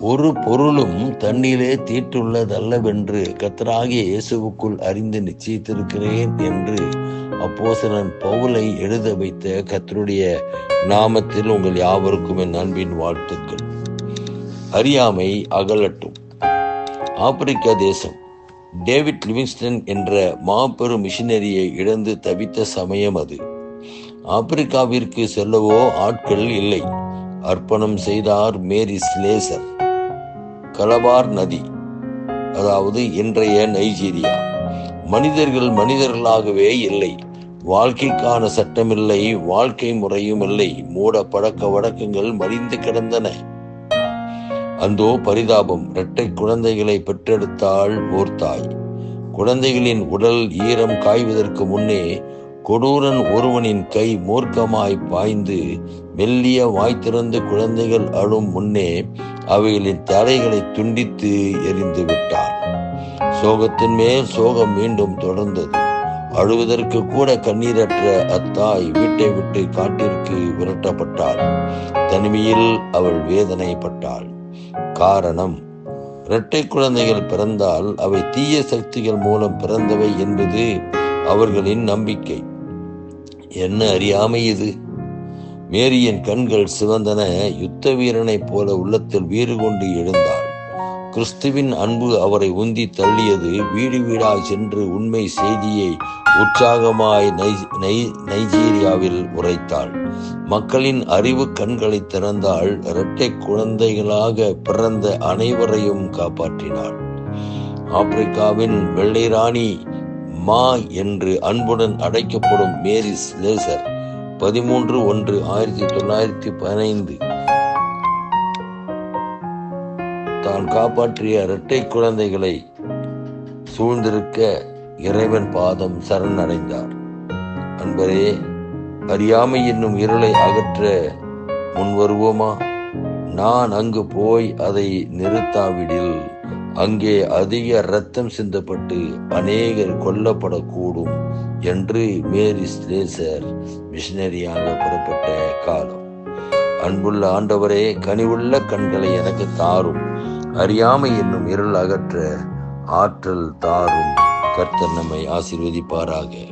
ஒரு பொருளும் தன்னிலே தீட்டுள்ளதல்லவென்று கத்தராகிய இயேசுவுக்குள் அறிந்து நிச்சயித்திருக்கிறேன் என்று அப்போசனன் பவுலை எழுத வைத்த கத்தருடைய நாமத்தில் உங்கள் யாவருக்கும் என் அன்பின் வாழ்த்துக்கள். அறியாமை அகலட்டும். ஆப்பிரிக்கா தேசம். டேவிட் லிவிங்ஸ்டன் என்ற மாபெரும் மிஷினரியை இழந்து தவித்த சமயம் அது. ஆப்பிரிக்காவிற்கு செல்லவோ ஆட்கள் இல்லை. அர்ப்பணம் செய்தார் மேரி ஸ்லேசர். கலபார் நதி அதாவது இன்றைய நைஜீரியா. மனிதர்கள் மனிதர்களாகவே இல்லை. வாழ்க்கைக்கான சட்டமில்லை வாழ்க்கை முறையும் இல்லை. மூட பழக்க வழக்கங்கள் மடிந்து கிடந்தன. அந்தோ பரிதாபம் இரட்டை குழந்தைகளை பெற்றெடுத்தாள் ஓர் தாய் குழந்தைகளின் உடல் ஈரம் காய்வதற்கு முன்னே கொடூரன் ஒருவனின் கை மூர்க்கமாய் பாய்ந்து மெல்லிய வாய் திறந்து குழந்தைகள் அழும் முன்னே அவைகளின் தலைகளை துண்டித்து எரிந்து விட்டான். சோகத்தின் மேல் சோகம் மீண்டும் தொடர்ந்தது. அழுவதற்கு கூட கண்ணீரற்ற அத்தாய் வீட்டை விட்டு காட்டிற்கு விரட்டப்பட்டாள். தனிமையில் அவள் வேதனைப்பட்டாள். காரணம் இரட்டை குழந்தைகள் பிறந்தால் அவை தீய சக்திகள் மூலம் பிறந்தவை என்பது அவர்களின் நம்பிக்கை. என்ன அறியாமை இது? மேரியின் கண்கள் சிவந்தன. யுத்த வீரனைப் போல உள்ளத்தில் வீறு கொண்டு எழுந்தாள். கிறிஸ்துவின் அன்பு அவரை உந்தி தள்ளியது. வீடு வீடாய் சென்று உண்மை செய்தியை உற்சாகமாய் நைஜீரியாவில் உரைத்தாள். மக்களின் அறிவு கண்களை திறந்தால் இரட்டை குழந்தைகளாக பிறந்த அனைவரையும் காப்பாற்றினாள். ஆப்பிரிக்காவின் வெள்ளை ராணி மா என்று அன்புடன் அழைக்கப்படும் மேரிஸ் லேசர் பதிமூன்று ஒன்று ஆயிரத்தி தொள்ளாயிரத்தி பதினைந்து. தான் காப்பாற்றிய இரட்டை குழந்தைகளை சூழ்ந்திருக்க இறைவன் பாதம் சரணடைந்தார். அன்பரே அறியாமை என்னும் இருளை அகற்ற முன்வருவோமா? நான் அங்கு போய் அதை நிறுத்தாவிடில். அங்கே அதிக இரத்தம் சிந்தப்பட்டு அநேகர் கொல்லப்படக்கூடும் என்று மேரி ஸ்லேசர் மிஷினரியாக புறப்பட்ட காலம். அன்புள்ள ஆண்டவரே கனிவுள்ள கண்களை எனக்கு தாரும். அறியாமை என்னும் இருள் அகற்ற ஆற்றல் தாரும். கர்த்தர் நம்மை ஆசிர்வதிப்பாராக.